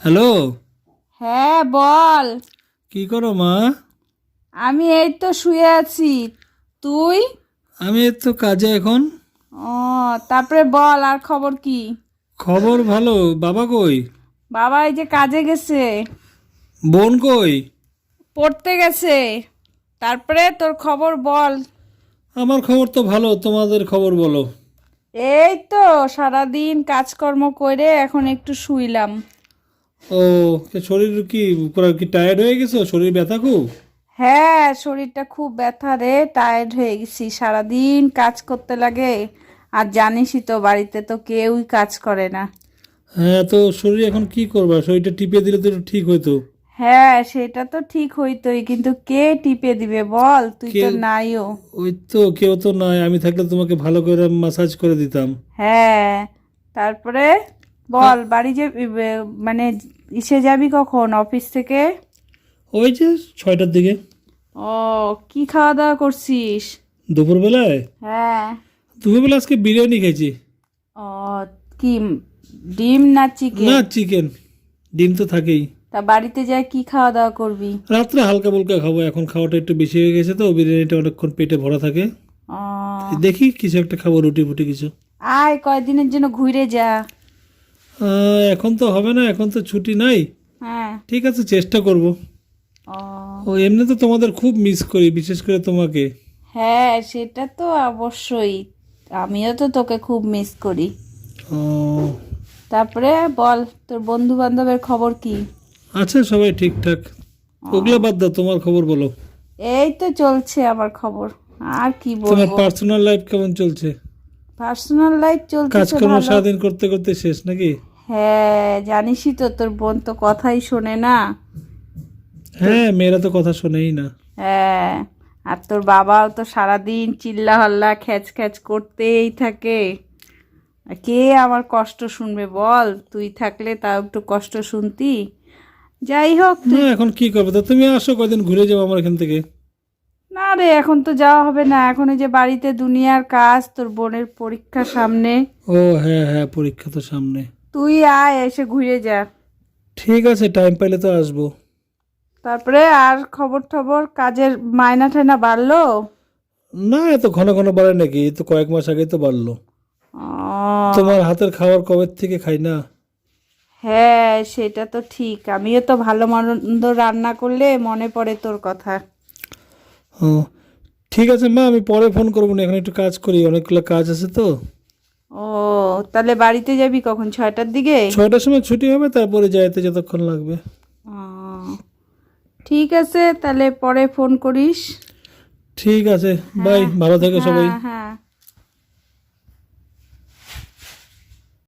Hello? হ্যাঁ বল। কি করো মা? আমি এই তো শুয়ে আছি। তুই? আমি এই তো কাজে এখন। ও তারপরে বল আর খবর কি? খবর ভালো। বাবা কই? বাবা এই যে কাজে গেছে। বোন কই? পড়তে গেছে। তারপরে তোর খবর বল। আমার খবর তো ভালো তোমাদের খবর বলো। এই তো সারাদিন কাজকর্ম করে এখন একটু শুইলাম। ও শরীর কি কি টায়ার্ড হয়ে গেছো? শরীর ব্যথা খুব? হ্যাঁ শরীরটা খুব ব্যথা রে টায়ার্ড হয়ে গেছি। সারাদিন কাজ করতে লাগে আর জানিসই তো বাড়িতে তো কেউই কাজ করে না। হ্যাঁ তো শরীর এখন কি করবা? শরীরটা টিপে দিলে তো একটু ঠিক হইতো। হ্যাঁ সেটা তো ঠিক হইতোই কিন্তু কে টিপে দিবে বল? তুই তো কে- নাইও। ওই তো কেউ তো নাই আমি থাকলে তোমাকে ভালো করে মাসাজ করে দিতাম। হ্যাঁ তারপরে? বল বাড়ি যে মানে ইসে যাবি কখন? অফিস থেকে? ওই যে ছয়টার দিকে। ও কি খাওয়া দাওয়া করছিস? দুপুরবেলায়? হ্যাঁ। দুপুরবেলা আজকে বিরিয়ানি খেয়েছি। ও কি ডিম না চিকেন? না চিকেন। ডিম তো থাকেই। তা বাড়িতে যা কি খাওয়া দাওয়া করবি? রাত্রে হালকা ফুলকা খাব। এখন খাওয়াটা একটু বেশি হয়ে গেছে তো বিরিয়ানিটা অনেকক্ষণ পেটে ভরা থাকে। দেখি কিছু একটা খাব রুটি ফুটি কিছু। আয় কয়দিনের জন্য ঘুরে যা। এখন তো হবে না এখন তো ছুটি নাই। হ্যাঁ। ঠিক আছে চেষ্টা করব। ও। এমনি তো তোমাদের খুব মিস করি বিশেষ করে তোমাকে। হ্যাঁ সেটা তো অবশ্যই। আমিও তো তোকে খুব মিস করি। ও। তারপরে বল তোর বন্ধু বান্ধবের খবর কি? আছে সবাই ঠিকঠাক। ওগুলো বাদ দাও তোমার খবর বলো। এই তো চলছে আমার খবর। আর কি বলব? তোমার পার্সোনাল লাইফ কেমন চলছে? পার্সোনাল লাইফ চলছে কাজকর্ম সারাদিন করতে করতে শেষ নাকি? হ্যাঁ জানিসই তো তোর বোন তো কথাই শোনে না। হ্যাঁ মেয়েরা তো কথা শোনেই না। হ্যাঁ আর তোর বাবাও তো সারাদিন চিল্লা হল্লা খ্যাচ খ্যাচ করতেই থাকে। কে আমার কষ্ট শুনবে বল? তুই থাকলে তাও একটু কষ্ট শুনতি। যাই হোক না এখন কি করবে? তো তুমি আসো কয়দিন ঘুরে যাব আমার এখান থেকে। না রে এখন তো যাওয়া হবে না। এখন এই যে বাড়িতে দুনিয়ার কাজ তোর বোনের পরীক্ষা সামনে। ও হ্যাঁ হ্যাঁ পরীক্ষা তো সামনে। তুই আয় এসে ঘুরে যা। ঠিক আছে টাইম পাইলে তো আসব। তারপরে আর খবর টবর কাজের মায়না ঠায়না বাড়লো? না এত ঘন ঘন বাড়ে নাকি এই তো কয়েক মাস আগেই তো বাড়লো। তোমার হাতের খাবার কবে থেকে খাই না? হ্যাঁ সেটা তো ঠিক। আমিও তো ভালো মন্দ রান্না করলে মনে পড়ে তোর কথা। ও ঠিক আছে মা আমি পরে ফোন করব না এখন একটু কাজ করি অনেকগুলো কাজ আছে তো। ও তাহলে বাড়িতে যাবি কখন? ছয়টার দিকে? ছয়টার সময় ছুটি হবে তারপরে যাইতে যতক্ষণ লাগবে। ঠিক আছে তাহলে পরে ফোন করিস। ঠিক আছে বাই ভালো থেকো সবাই। হ্যাঁ হ্যাঁ।